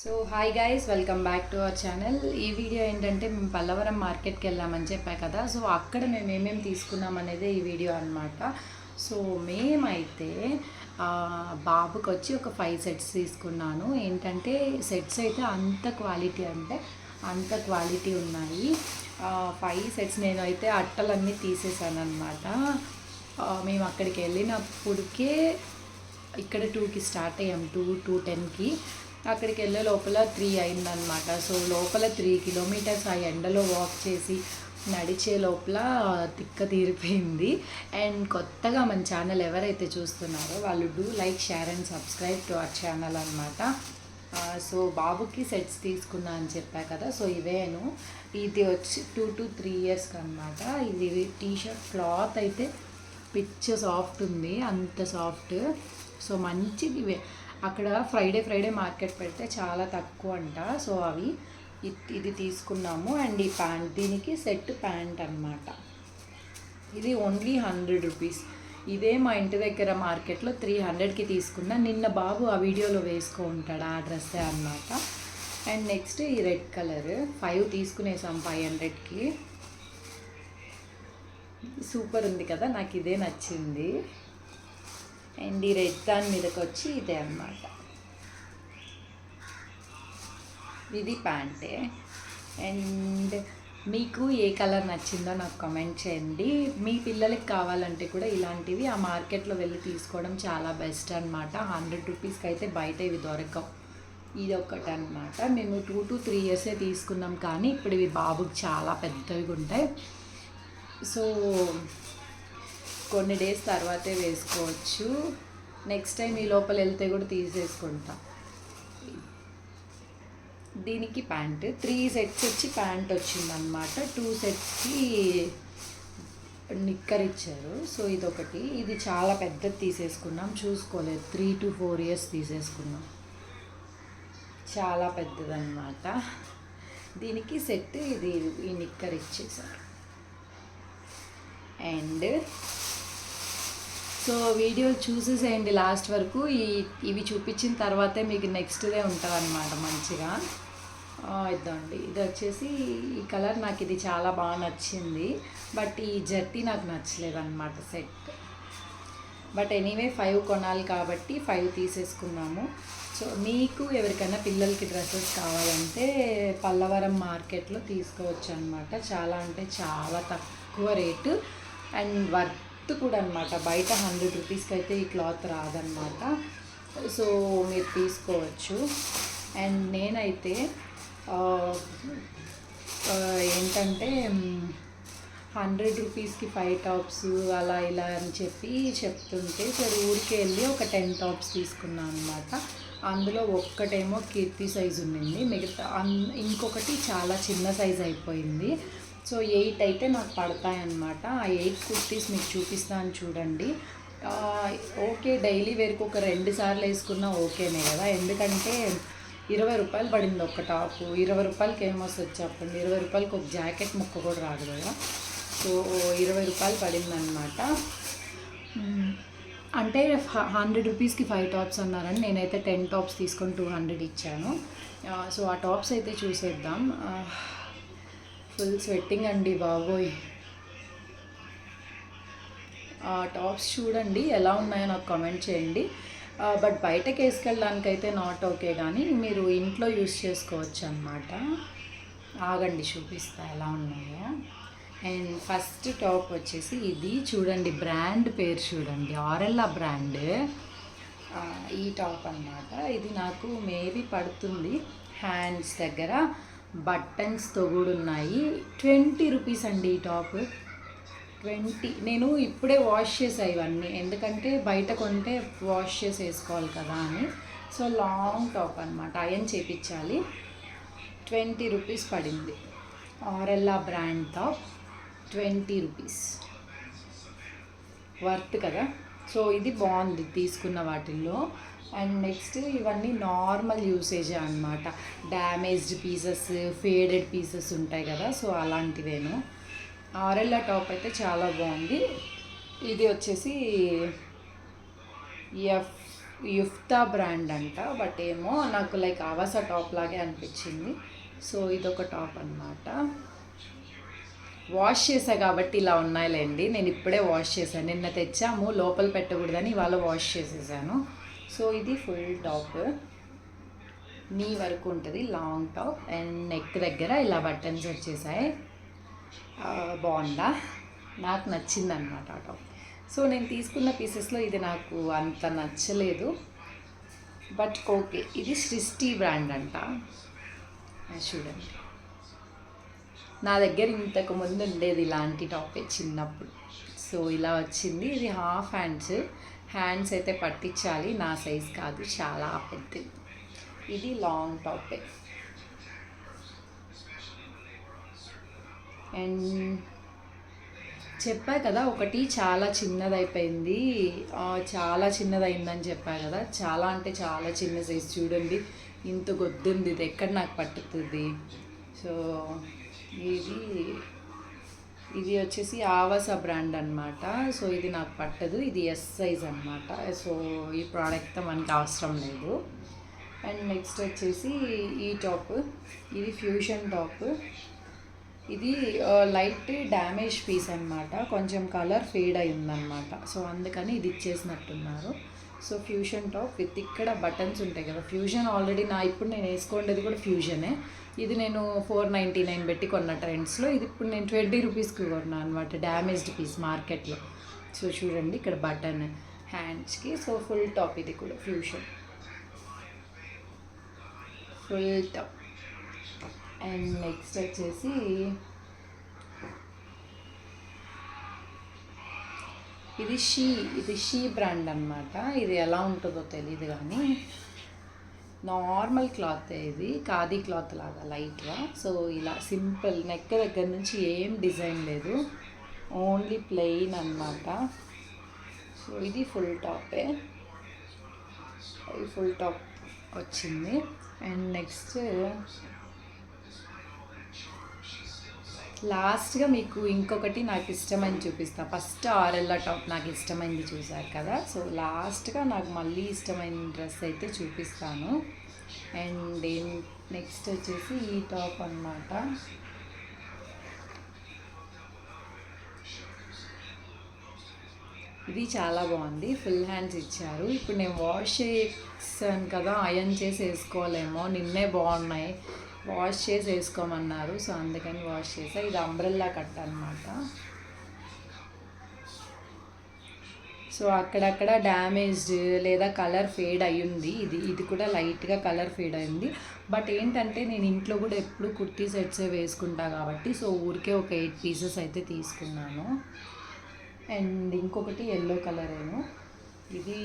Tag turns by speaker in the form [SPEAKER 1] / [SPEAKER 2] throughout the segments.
[SPEAKER 1] So hi guys welcome back to our channel ఈ video ఏంటంటే మేము పల్లవరం మార్కెట్కి వెళ్ళామని చెప్పా కదా. సో అక్కడ మేము ఏమేమి తీసుకున్నాం అనేది ఈ వీడియో అనమాట సో మేమైతే బాబుకి వచ్చి ఒక ఫైవ్ సెట్స్ తీసుకున్నాను. ఏంటంటే సెట్స్ అయితే అంత క్వాలిటీ అంటే అంత క్వాలిటీ ఉన్నాయి. ఫైవ్ సెట్స్ నేను అయితే అట్టలన్నీ తీసేసాను అనమాట మేము అక్కడికి వెళ్ళినప్పటికే ఇక్కడ టూకి స్టార్ట్ అయ్యాం. టూ టూ టెన్కి అక్కడికి వెళ్ళే లోపల త్రీ అయిందనమాట సో లోపల త్రీ కిలోమీటర్స్ ఆ ఎండలో వాక్ చేసి నడిచే లోపల తిక్క తీరిపోయింది. అండ్ కొత్తగా మన ఛానల్ ఎవరైతే చూస్తున్నారో వాళ్ళు do like share and subscribe to our channel అనమాట సో బాబుకి సెట్స్ తీసుకున్నా అని చెప్పా కదా సో ఇవేను. ఇది వచ్చి టూ టు త్రీ ఇయర్స్కి అనమాట ఇది టీషర్ట్ క్లాత్ అయితే పిచ్చ సాఫ్ట్ ఉంది అంత సాఫ్ట్ సో మంచిది ఇవే. అక్కడ ఫ్రైడే ఫ్రైడే మార్కెట్ పెడితే చాలా తక్కువ అంట సో అవి ఇది తీసుకున్నాము. అండ్ ఈ ప్యాంట్ దీనికి సెట్ ప్యాంట్ అన్నమాట. ఇది ఓన్లీ హండ్రెడ్ రూపీస్ ఇదే మా ఇంటి దగ్గర మార్కెట్లో త్రీ హండ్రెడ్కి తీసుకున్నా. నిన్న బాబు ఆ వీడియోలో వేసుకో ఉంటాడు ఆ డ్రెస్సే అన్నమాట. అండ్ నెక్స్ట్ ఈ రెడ్ కలర్. ఫైవ్ తీసుకునేసాం ఫైవ్ హండ్రెడ్కి సూపర్ ఉంది కదా నాకు ఇదే నచ్చింది. అండ్ ఈ రెడ్ దాని మీదకి వచ్చి ఇదే అన్నమాట. ఇది ప్యాంటే. అండ్ మీకు ఏ కలర్ నచ్చిందో నాకు కమెంట్ చేయండి. మీ పిల్లలకి కావాలంటే కూడా ఇలాంటివి ఆ మార్కెట్లో వెళ్ళి తీసుకోవడం చాలా బెస్ట్ అనమాట హండ్రెడ్ రూపీస్కి అయితే బయట ఇవి దొరకవు. ఇది ఒకటి అనమాట మేము టూ టు త్రీ ఇయర్సే తీసుకున్నాం కానీ ఇప్పుడు ఇవి బాబుకి చాలా పెద్దవి ఉంటాయి సో కొన్ని డేస్ తర్వాతే వేసుకోవచ్చు. నెక్స్ట్ టైం ఈ లోపల వెళ్తే కూడా తీసేసుకుంటా. దీనికి ప్యాంట్. త్రీ సెట్స్ వచ్చి ప్యాంట్ వచ్చిందనమాట టూ సెట్స్కి నిక్కర్ ఇచ్చారు. సో ఇదొకటి. ఇది చాలా పెద్దది తీసేసుకున్నాం. చూసుకోలేదు. త్రీ టు ఫోర్ ఇయర్స్ తీసేసుకున్నాం. చాలా పెద్దదన్నమాట. దీనికి సెట్ ఇది ఈ నిక్కర్ ఇచ్చేసారు. అండ్ సో వీడియో చూసేసేయండి లాస్ట్ వరకు. ఈ ఇవి చూపించిన తర్వాతే మీకు నెక్స్ట్ డే ఉంటుంది అనమాట మంచిగా ఇద్దండి. ఇది వచ్చేసి ఈ కలర్ నాకు ఇది చాలా బాగా నచ్చింది. బట్ ఈ జర్టీ నాకు నచ్చలేదు అనమాట సెట్. బట్ ఎనీవే ఫైవ్ కొనాలి కాబట్టి ఫైవ్ తీసేసుకున్నాము సో మీకు ఎవరికైనా పిల్లలకి డ్రెస్సెస్ కావాలంటే పల్లవరం మార్కెట్లో తీసుకోవచ్చు అనమాట చాలా అంటే చాలా తక్కువ రేటు. అండ్ వర్త్ కూడా అనమాట బయట హండ్రెడ్ రూపీస్కి అయితే ఈ క్లాత్ రాదనమాట సో మీరు తీసుకోవచ్చు. అండ్ నేనైతే ఏంటంటే హండ్రెడ్ రూపీస్కి ఫైవ్ టాప్స్ అలా ఇలా అని చెప్పి చెప్తుంటే సరే ఊరికి వెళ్ళి ఒక టెన్ టాప్స్ తీసుకున్నాను అనమాట అందులో ఒక్కటేమో కీర్తి సైజు ఉండింది మిగతా అన్- ఇంకొకటి చాలా చిన్న సైజ్ అయిపోయింది. సో ఎయిట్ అయితే నాకు పడతాయన్నమాట. ఆ ఎయిట్ కుర్తీస్ మీకు చూపిస్తాను చూడండి. ఓకే డైలీ వేరుకు ఒక రెండు సార్లు వేసుకున్నా ఓకేనే కదా? ఎందుకంటే ఇరవై రూపాయలు పడింది ఒక టాప్. ఇరవై రూపాయలకి ఏమొస్తుంది చెప్పండి? ఇరవై రూపాయలకి ఒక జాకెట్ ముక్క కూడా రాదు కదా? సో ఇరవై రూపాయలు పడిందనమాట అంటే హండ్రెడ్ రూపీస్కి ఫైవ్ టాప్స్ అన్నారని నేనైతే టెన్ టాప్స్ తీసుకొని టూ హండ్రెడ్ ఇచ్చాను. సో ఆ టాప్స్ అయితే చూసేద్దాం. ఫుల్ స్వెట్టింగ్ అండి బాబోయ్. ఆ టాప్స్ చూడండి ఎలా ఉన్నాయో నాకు కామెంట్ చేయండి. బట్ బట్ బయటకి అయితే నాట్ ఓకే కానీ మీరు ఇంట్లో యూస్ చేసుకోవచ్చు అనమాట ఆగండి చూపిస్తా ఎలా ఉన్నాయో. అండ్ ఫస్ట్ టాప్ వచ్చేసి ఇది చూడండి బ్రాండ్ పేరు చూడండి ఆరెల్లా బ్రాండ్ ఈ టాప్ అన్నమాట. ఇది నాకు మేబీ పడుతుంది హ్యాండ్స్ దగ్గర. బటన్స్తో కూడా ఉన్నాయి ట్వంటీ రూపీస్ అండి ఈ టాప్. ట్వంటీ. నేను ఇప్పుడే వాష్ చేసా ఇవన్నీ. ఎందుకంటే బయట కొంటే వాష్ చేసి వేసుకోవాలి కదా అని. సో లాంగ్ టాప్ అనమాట అయన్ చేపించాలి. ట్వంటీ రూపీస్ పడింది. ఆరెల్లా brand top. Twenty rupees. Worth కదా. సో ఇది బాగుంది తీసుకున్న వాటిల్లో. అండ్ నెక్స్ట్ ఇవన్నీ నార్మల్ యూసేజ్ అనమాట డ్యామేజ్డ్ పీసెస్ ఫేడెడ్ పీసెస్ ఉంటాయి కదా సో అలాంటివేను. ఆరెల్లా టాప్ అయితే చాలా బాగుంది. ఇది వచ్చేసి ఎఫ్ యుఫ్తా బ్రాండ్ అంట బట్ ఏమో నాకు లైక్ ఆవాస టాప్ లాగే అనిపించింది. సో ఇదొక టాప్ అన్నమాట. వాష్ చేసా కాబట్టి ఇలా ఉన్నాయిలేండి. నేను ఇప్పుడే వాష్ చేశాను. నిన్న తెచ్చాము లోపల పెట్టకూడదని ఇవాళ వాష్ చేసేసాను. సో ఇది ఫుల్ టాప్ నీ వరకు ఉంటుంది లాంగ్ టాప్ అండ్ నెక్ దగ్గర ఇలా బటన్స్ వచ్చేసాయి. బాగుందా? నాకు నచ్చింది అనమాట ఆ టాప్ సో నేను తీసుకున్న పీసెస్లో ఇది నాకు అంత నచ్చలేదు. బట్ ఓకే ఇది సృష్టి బ్రాండ్ అంట. చూడండి. నా దగ్గర ఇంతకు ముందు ఉండేది ఇలాంటి టాపే చిన్నప్పుడు. సో ఇలా వచ్చింది. ఇది హాఫ్ హ్యాండ్స్ హ్యాండ్స్ అయితే పట్టించాలి నా సైజ్ కాదు చాలా పెద్దది. ఇది లాంగ్ టాపే అండ్ చెప్పా కదా ఒకటి చాలా చిన్నదైపోయింది. చాలా చిన్నదైందని చెప్పా కదా. చాలా అంటే చాలా చిన్న సైజ్ చూడండి. ఇంత గొద్దుంది ఇది ఎక్కడ నాకు పట్టుతుంది? సో ఇది ఇది వచ్చేసి ఆవాస బ్రాండ్ అన్నమాట. సో ఇది నాకు పట్టదు. ఇది ఎస్ సైజ్ అన్నమాట. సో ఈ ప్రోడక్ట్ మనకి అవసరం లేదు. అండ్ నెక్స్ట్ వచ్చేసి ఈ టాప్. ఇది ఫ్యూషన్ టాప్. ఇది లైట్ డ్యామేజ్ పీస్ అన్నమాట. కొంచెం కలర్ ఫేడ్ అయి ఉందన్నమాట సో అందుకని ఇది ఇచ్చేసినట్టున్నారు. సో ఫ్యూషన్ టాప్ విత్ ఇక్కడ బటన్స్ ఉంటాయి కదా. ఫ్యూజన్ ఆల్రెడీ నా ఇప్పుడు నేను వేసుకోండేది కూడా ఫ్యూజనే ఇది నేను ఫోర్ నైంటీ నైన్ పెట్టి కొన్న ట్రెండ్స్లో. ఇది ఇప్పుడు నేను ట్వంటీ రూపీస్కి కొన్నా అనమాట డ్యామేజ్డ్ పీస్ మార్కెట్లో. సో చూడండి ఇక్కడ బటన్ హ్యాండ్స్కి సో ఫుల్ టాప్ ఇది కూడా fusion. Full top. And next వచ్చేసి ఇది షీ ఇది షీ బ్రాండ్ అన్నమాట. ఇది ఎలా ఉంటుందో తెలియదు కానీ నార్మల్ క్లాత్ ఇది ఖాదీ క్లాత్ లాగా లైట్గా. సో ఇలా సింపుల్ నెక్ దగ్గర నుంచి ఏం డిజైన్ లేదు. ఓన్లీ ప్లెయిన్ అన్నమాట. సో ఇది ఫుల్ టాపే ఇది ఫుల్ టాప్ వచ్చింది. అండ్ నెక్స్ట్ లాస్ట్గా మీకు ఇంకొకటి నాకు ఇష్టమని చూపిస్తా. ఫస్ట్ ఆరెల్లా టాప్ నాకు ఇష్టమైంది చూసారు కదా. సో లాస్ట్గా నాకు మళ్ళీ ఇష్టమైన డ్రెస్ అయితే చూపిస్తాను. అండ్ నెక్స్ట్ వచ్చేసి ఈ టాప్ అన్నమాట. ఇది చాలా బాగుంది. ఫుల్ హ్యాండ్స్ ఇచ్చారు. ఇప్పుడు నేను వాష్ చేసాను కదా అయన్ చేసి వేసుకోలేమో. నిన్నే బాగున్నాయి. వాష్ చేసి వేసుకోమన్నారు. సో అందుకని వాష్ చేసా. ఇది అంబ్రెల్లా కట్ట అనమాట సో అక్కడక్కడ డ్యామేజ్డ్ లేదా కలర్ ఫేడ్ అయ్యింది. ఇది ఇది కూడా లైట్గా కలర్ ఫేడ్ అయింది బట్ ఏంటంటే నేను ఇంట్లో కూడా ఎప్పుడు కుర్తీ సెట్స్ వేసుకుంటా కాబట్టి సో ఊరికే ఒక ఎయిట్ పీసెస్ అయితే తీసుకున్నాను. అండ్ ఇంకొకటి ఎల్లో కలర్ ఏమో ఇది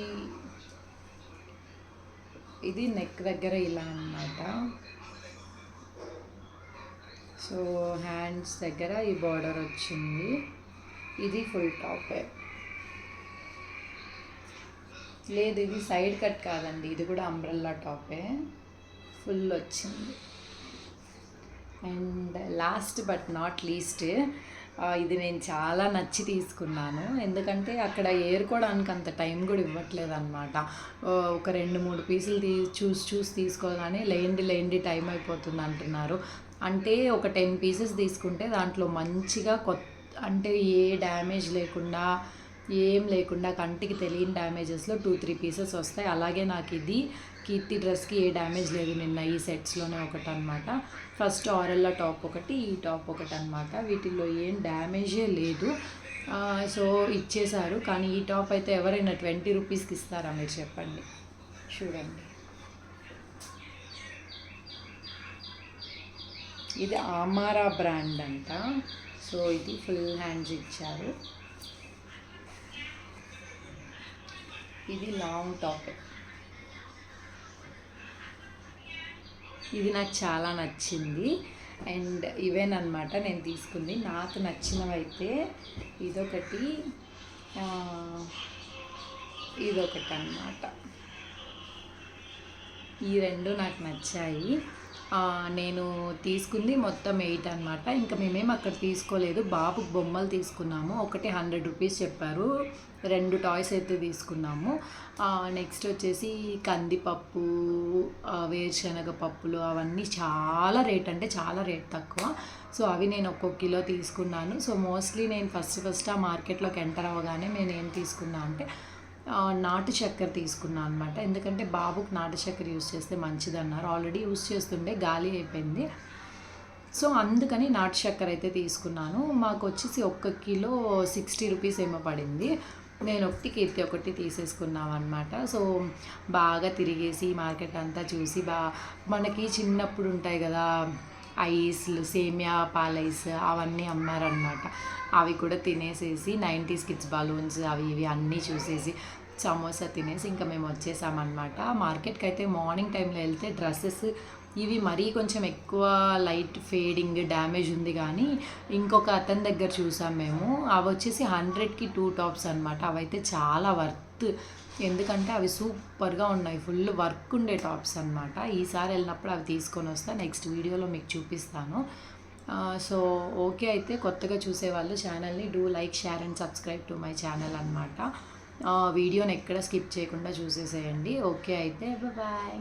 [SPEAKER 1] ఇది నెక్ దగ్గర ఇలా అన్నమాట. సో హ్యాండ్స్ దగ్గర ఈ బార్డర్ వచ్చింది. ఇది ఫుల్ టాపే లేదు ఇది సైడ్ కట్ కాదండి. ఇది కూడా అంబ్రెల్లా టాపే ఫుల్ వచ్చింది. And last but not least ఇది నేను చాలా నచ్చి తీసుకున్నాను. ఎందుకంటే అక్కడ ఏరుకోవడానికి అంత టైం కూడా ఇవ్వట్లేదు అనమాట ఒక రెండు మూడు పీసులు తీ చూసి చూసి తీసుకోగానే లేండి లేండి టైం అయిపోతుంది అంటున్నారు. అంటే ఒక టెన్ పీసెస్ తీసుకుంటే దాంట్లో మంచిగా కొత్త అంటే ఏ డ్యామేజ్ లేకుండా ఏం లేకుండా కంటికి తెలియని డ్యామేజెస్లో టూ త్రీ పీసెస్ వస్తాయి. అలాగే నాకు ఇది కీర్తి డ్రెస్కి ఏ డ్యామేజ్ లేదు నిన్న ఈ సెట్స్లోనే ఒకటి అనమాట ఫస్ట్ ఆరెల్లా టాప్ ఒకటి ఈ టాప్ ఒకటి అనమాట వీటిల్లో ఏం డ్యామేజే లేదు. సో ఇచ్చేశారు. కానీ ఈ టాప్ అయితే ఎవరైనా ట్వంటీ రూపీస్కి ఇస్తారా? మీరు చెప్పండి. చూడండి. ఇది ఆమారా బ్రాండ్ అంట. సో ఇది ఫుల్ హ్యాండ్స్ ఇచ్చారు. ఇది లాంగ్ టాప్. ఇది నాకు చాలా నచ్చింది. అండ్ ఇవేనమాట నేను తీసుకుంది. నాకు నచ్చినవైతే ఇదొకటి ఇదొకటి అన్నమాట ఈ రెండు నాకు నచ్చాయి. నేను తీసుకుంది మొత్తం ఎయిట్ అనమాట ఇంకా మేమేం అక్కడ తీసుకోలేదు. బాబుకి బొమ్మలు తీసుకున్నాము. ఒకటి హండ్రెడ్ రూపీస్ చెప్పారు. రెండు టాయ్స్ అయితే తీసుకున్నాము. నెక్స్ట్ వచ్చేసి కందిపప్పు వేరుశనగ పప్పులు అవన్నీ చాలా రేట్ అంటే చాలా రేట్ తక్కువ. సో అవి నేను ఒక్కొక్క కిలో తీసుకున్నాను. సో మోస్ట్లీ నేను ఫస్ట్ ఫస్ట్ ఆ మార్కెట్లోకి ఎంటర్ అవ్వగానే నేను ఏం తీసుకున్నా అంటే నాటు చక్కెర తీసుకున్నాను అనమాట ఎందుకంటే బాబుకి నాటు చక్కెర యూస్ చేస్తే మంచిది అన్నారు ఆల్రెడీ యూస్ చేస్తుండే గాలి అయిపోయింది. సో అందుకని నాటు చక్కెర అయితే తీసుకున్నాను. మాకు వచ్చేసి ఒక్క కిలో సిక్స్టీ రూపీస్ ఏమో పడింది. నేను ఒకటి కీర్తి ఒకటి తీసేసుకున్నాం అనమాట సో బాగా తిరిగేసి మార్కెట్ అంతా చూసి బా మనకి చిన్నప్పుడు ఉంటాయి కదా ఐస్లు సేమియా పాలైస్ అవన్నీ అమ్మారనమాట అవి కూడా తినేసేసి నైంటీస్ కిడ్స్ బలూన్స్ అవి ఇవి అన్నీ చూసేసి సమోసా తినేసి ఇంకా మేము వచ్చేసామన్నమాట. మార్కెట్కి అయితే మార్నింగ్ టైంలో వెళ్తే డ్రెస్సెస్ ఇవి మరీ కొంచెం ఎక్కువ లైట్ ఫేడింగ్ డ్యామేజ్ ఉంది కానీ ఇంకొక అతని దగ్గర చూసాం మేము. అవి వచ్చేసి హండ్రెడ్కి టూ టాప్స్ అనమాట అవైతే చాలా వర్త్ ఎందుకంటే అవి సూపర్గా ఉన్నాయి. ఫుల్ వర్క్ ఉండే టాప్స్ అనమాట ఈసారి వెళ్ళినప్పుడు అవి తీసుకొని వస్తా. నెక్స్ట్ వీడియోలో మీకు చూపిస్తాను. సో ఓకే అయితే కొత్తగా చూసేవాళ్ళు ఛానల్ని do like share and subscribe to my channel అనమాట వీడియోని ఎక్కడ స్కిప్ చేయకుండా చూసేసేయండి. ఓకే అయితే బాయ్.